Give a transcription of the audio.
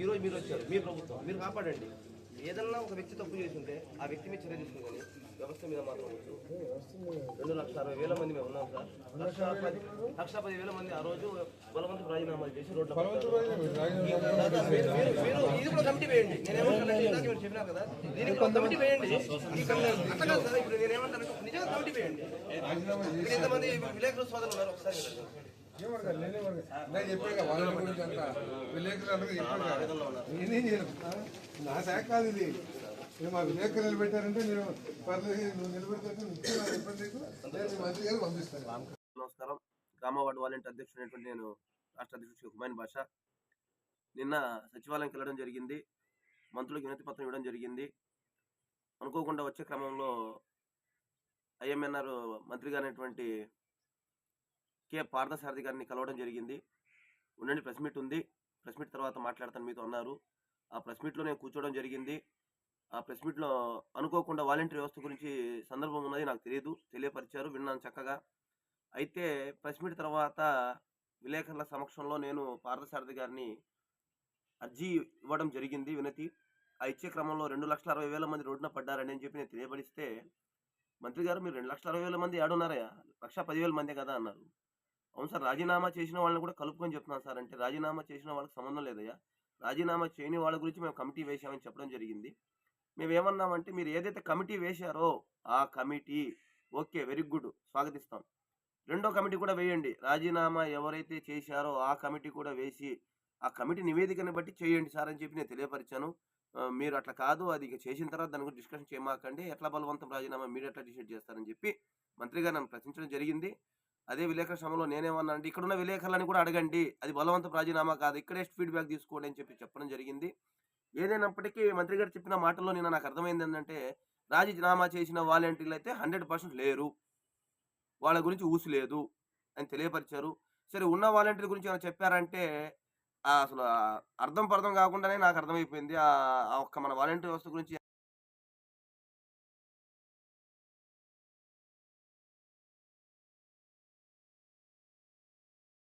ఈ రోజు మీరు వచ్చారు మీ ప్రభుత్వం. మీరు కాపాడండి. ఏదన్నా ఒక వ్యక్తి తప్పు చేసి ఉంటే ఆ వ్యక్తి మీద చర్య తీసుకుని కానీ వ్యవస్థ మీద మాత్రం. రెండు లక్షల అరవై వేల మంది మేము ఉన్నాం సార్. లక్ష పది లక్ష పది వేల మంది ఆ రోజు బలవంతపు రాజీనామాలు చేసి రోడ్ల ఇది కూడా కమిటీ వేయండి. నేనేమంటానంటే ఇందాక మీరు చెప్పినారు కదా దీనికి కమిటీ వేయండి. అట్లా కాదు సార్ ఇప్పుడు నేనేమంటానంటే నిజంగా కమిటీ వేయండి. ఇక్కడ ఇంతమంది విలేకరుల సోదరులు ఉన్నారు ఒకసారి. నా శాఖ కాదు ఇది. మీరు మా విలేకరు నిలబెట్టారంటే నేను పర్లేదు నువ్వు పంపిస్తాను. నమస్కారం. గ్రామ వార్డు వాలంటీర్ అధ్యక్షుడైనటువంటి నేను రాష్ట్ర అధ్యక్షుడు శ్రీ హుమాయూన్ భాష నిన్న సచివాలయంకి వెళ్ళడం జరిగింది. మంత్రులకు వినతి పత్రం ఇవ్వడం జరిగింది. అనుకోకుండా వచ్చే క్రమంలో ఐఎంఎన్ఆర్ మంత్రి గారైనటువంటి కె. పార్థసారథి గారిని కలవడం జరిగింది. ఉండండి ప్రెస్ మీట్ ఉంది. ప్రెస్ మీట్ తర్వాత మాట్లాడతాను మీతో అన్నారు. ఆ ప్రెస్ మీట్లో నేను కూర్చోవడం జరిగింది. ఆ ప్రెస్ మీట్లో అనుకోకుండా వాలంటీర్ వ్యవస్థ గురించి సందర్భం ఉన్నది నాకు తెలియదు తెలియపరిచారు విన్నాను చక్కగా. అయితే ప్రెస్ మీట్ తర్వాత విలేకరుల సమక్షంలో నేను పార్థసారథి గారిని అర్జీ ఇవ్వడం జరిగింది వినతి. ఆ ఇచ్చే క్రమంలో రెండు లక్షల అరవై వేల మంది రోడ్డున పడ్డారని అని చెప్పి నేను తెలియపరిస్తే మంత్రి గారు మీరు రెండు లక్షల అరవై వేల మంది ఏడున్నారయ్యా లక్ష పదివేల మందే కదా అన్నారు. అవును సార్. రాజీనామా చేసిన వాళ్ళని కూడా కలుపుకొని చెప్తున్నాను సార్. అంటే రాజీనామా చేసిన వాళ్ళకి సంబంధం లేదయ్యా. రాజీనామా చేయని వాళ్ళ గురించి మేము కమిటీ వేశామని చెప్పడం జరిగింది. మేము ఏమన్నామంటే మీరు ఏదైతే కమిటీ వేశారో ఆ కమిటీ ఓకే వెరీ గుడ్ స్వాగతిస్తాం. రెండో కమిటీ కూడా వేయండి. రాజీనామా ఎవరైతే చేశారో ఆ కమిటీ కూడా వేసి ఆ కమిటీ నివేదికను బట్టి చేయండి సార్ అని చెప్పి నేను తెలియపరిచాను. మీరు అట్లా కాదు. అది ఇక చేసిన తర్వాత దాని గురించి డిస్కషన్ చేయమాకండి. ఎట్లా బలవంతం రాజీనామా మీరు ఎట్లా డిసైడ్ చేస్తారని చెప్పి మంత్రి గారు నన్ను ప్రశ్నించడం జరిగింది. అదే విలేకరుల శ్రమలో నేనేమన్నా అంటే ఇక్కడున్న విలేకరులని కూడా అడగండి. అది బలవంత రాజీనామా కాదు. ఇక్కడే ఫీడ్బ్యాక్ తీసుకోండి అని చెప్పి చెప్పడం జరిగింది. ఏదైనప్పటికీ మంత్రి గారు చెప్పిన మాటల్లో నిన్న నాకు అర్థమైంది ఏంటంటే రాజీనామా చేసిన వాలంటీర్లు అయితే హండ్రెడ్ పర్సెంట్ లేరు. వాళ్ళ గురించి ఊసు లేదు అని తెలియపరిచారు. సరే ఉన్న వాలంటీర్ గురించి ఏమైనా చెప్పారంటే అసలు అర్థం పర్థం కాకుండానే నాకు అర్థమైపోయింది. ఆ ఒక్క మన వాలంటీర్ వ్యవస్థ గురించి